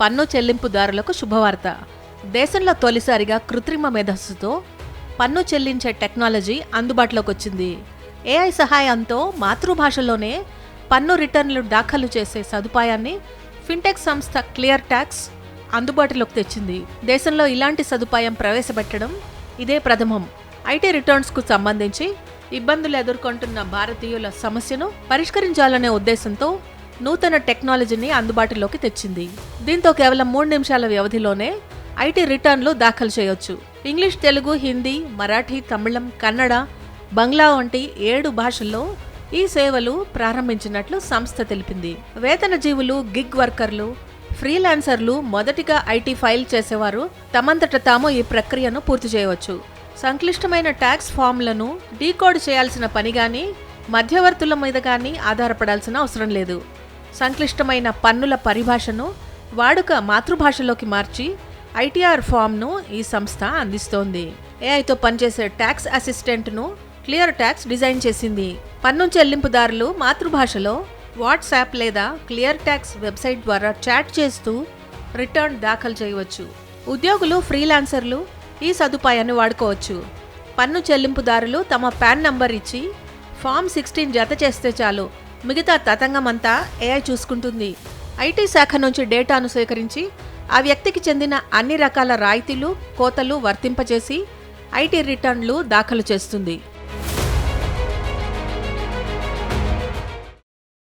పన్ను చెల్లింపుదారులకు శుభవార్త. దేశంలో తొలిసారిగా కృత్రిమ మేధస్సుతో పన్ను చెల్లించే టెక్నాలజీ అందుబాటులోకి వచ్చింది ఏఐ సహాయంతో మాతృభాషలోనే పన్ను రిటర్న్లు దాఖలు చేసే సదుపాయాన్ని ఫిన్టెక్ సంస్థ క్లియర్ ట్యాక్స్ అందుబాటులోకి తెచ్చింది. దేశంలో ఇలాంటి సదుపాయం ప్రవేశపెట్టడం ఇదే ప్రథమం. ఐటీ రిటర్న్స్కు సంబంధించి ఇబ్బందులు ఎదుర్కొంటున్న భారతీయుల సమస్యను పరిష్కరించాలనే ఉద్దేశంతో నూతన టెక్నాలజీని అందుబాటులోకి తెచ్చింది. దీంతో కేవలం మూడు నిమిషాల వ్యవధిలోనే ఐటీ రిటర్న్లు దాఖలు చేయొచ్చు. ఇంగ్లీష్ తెలుగు హిందీ మరాఠీ తమిళం కన్నడ బంగ్లా వంటి ఏడు భాషల్లో ఈ సేవలు ప్రారంభించినట్లు సంస్థ తెలిపింది. వేతన జీవులు గిగ్ వర్కర్లు ఫ్రీలాన్సర్లు మొదటిగా ఐటీ ఫైల్ చేసేవారు తమంతట తాము ఈ ప్రక్రియను పూర్తి చేయవచ్చు. సంక్లిష్టమైన ట్యాక్స్ ఫామ్లను డీకోడ్ చేయాల్సిన పని కానీ మధ్యవర్తుల మీద కానీ ఆధారపడాల్సిన అవసరం లేదు. సంక్లిష్టమైన పన్నుల పరిభాషను వాడుక మాతృభాషలోకి మార్చి ఐటీఆర్ ఫామ్ను ఈ సంస్థ అందిస్తోంది. ఏఐతో పనిచేసే ట్యాక్స్ అసిస్టెంట్ను క్లియర్ ట్యాక్స్ డిజైన్ చేసింది. పన్ను చెల్లింపుదారులు మాతృభాషలో వాట్సాప్ లేదా క్లియర్ ట్యాక్స్ వెబ్సైట్ ద్వారా చాట్ చేస్తూ రిటర్న్ దాఖలు చేయవచ్చు. ఉద్యోగులు ఫ్రీలాన్సర్లు ఈ సదుపాయాన్ని వాడుకోవచ్చు. పన్ను చెల్లింపుదారులు తమ పాన్ నంబర్ ఇచ్చి ఫామ్ సిక్స్టీన్ జత చేస్తే చాలు. మిగతా తతంగమంతా ఏఐ చూసుకుంటుంది. ఐటీ శాఖ నుంచి డేటాను సేకరించి ఆ వ్యక్తికి చెందిన అన్ని రకాల రాయితీలు కోతలు వర్తింపజేసి ఐటీ రిటర్న్లు దాఖలు చేస్తుంది.